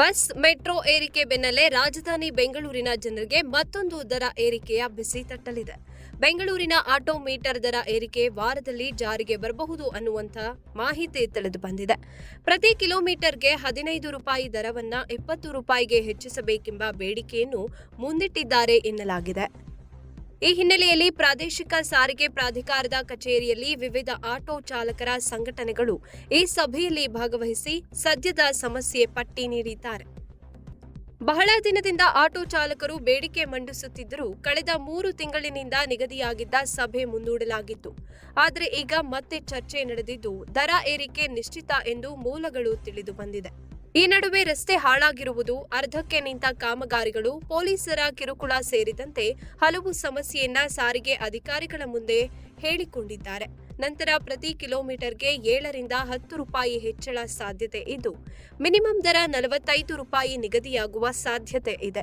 Bus, metro ಏರಿಕೆ ಬೆನ್ನಲ್ಲೇ ರಾಜಧಾನಿ ಬೆಂಗಳೂರಿನ ಜನರಿಗೆ ಮತ್ತೊಂದು ದರ ಏರಿಕೆಯ ಬಿಸಿ ತಟ್ಟಲಿದೆ. ಬೆಂಗಳೂರಿನ ಆಟೋ ಮೀಟರ್ ದರ ಏರಿಕೆ ವಾರದಲ್ಲಿ ಜಾರಿಗೆ ಬರಬಹುದು ಅನ್ನುವಂಥ ಮಾಹಿತಿ ತಿಳಿದು ಬಂದಿದೆ. ಪ್ರತಿ ಕಿಲೋಮೀಟರ್ಗೆ ಹದಿನೈದು ರೂಪಾಯಿ ದರವನ್ನ ಇಪ್ಪತ್ತು ರೂಪಾಯಿಗೆ ಹೆಚ್ಚಿಸಬೇಕೆಂಬ ಬೇಡಿಕೆಯನ್ನು ಮುಂದಿಟ್ಟಿದ್ದಾರೆ ಎನ್ನಲಾಗಿದೆ. ಈ ಹಿನ್ನೆಲೆಯಲ್ಲಿ ಪ್ರಾದೇಶಿಕ ಸಾರಿಗೆ ಪ್ರಾಧಿಕಾರದ ಕಚೇರಿಯಲ್ಲಿ ವಿವಿಧ ಆಟೋ ಚಾಲಕರ ಸಂಘಟನೆಗಳು ಈ ಸಭೆಯಲ್ಲಿ ಭಾಗವಹಿಸಿ ಸದ್ಯದ ಸಮಸ್ಯೆ ಪಟ್ಟಿ ನೀಡಿದ್ದಾರೆ. ಬಹಳ ದಿನದಿಂದ ಆಟೋ ಚಾಲಕರು ಬೇಡಿಕೆ ಮಂಡಿಸುತ್ತಿದ್ದರೂ ಕಳೆದ ಮೂರು ತಿಂಗಳಿನಿಂದ ನಿಗದಿಯಾಗಿದ್ದ ಸಭೆ ಮುಂದೂಡಲಾಗಿತ್ತು. ಆದರೆ ಈಗ ಮತ್ತೆ ಚರ್ಚೆ ನಡೆದಿದ್ದು ದರ ಏರಿಕೆ ನಿಶ್ಚಿತ ಎಂದು ಮೂಲಗಳು ತಿಳಿದು ಬಂದಿದೆ. ಈ ನಡುವೆ ರಸ್ತೆ ಹಾಳಾಗಿರುವುದು, ಅರ್ಧಕ್ಕೆ ನಿಂತ ಕಾಮಗಾರಿಗಳು, ಪೊಲೀಸರ ಕಿರುಕುಳ ಸೇರಿದಂತೆ ಹಲವು ಸಮಸ್ಯೆಯನ್ನ ಸಾರಿಗೆ ಅಧಿಕಾರಿಗಳ ಮುಂದೆ ಹೇಳಿಕೊಂಡಿದ್ದಾರೆ. ನಂತರ ಪ್ರತಿ ಕಿಲೋಮೀಟರ್ಗೆ ಏಳರಿಂದ ಹತ್ತು ರೂಪಾಯಿ ಹೆಚ್ಚಳ ಸಾಧ್ಯತೆ ಇದ್ದು ಮಿನಿಮಮ್ ದರ ನಲವತ್ತೈದು ರೂಪಾಯಿ ನಿಗದಿಯಾಗುವ ಸಾಧ್ಯತೆ ಇದೆ.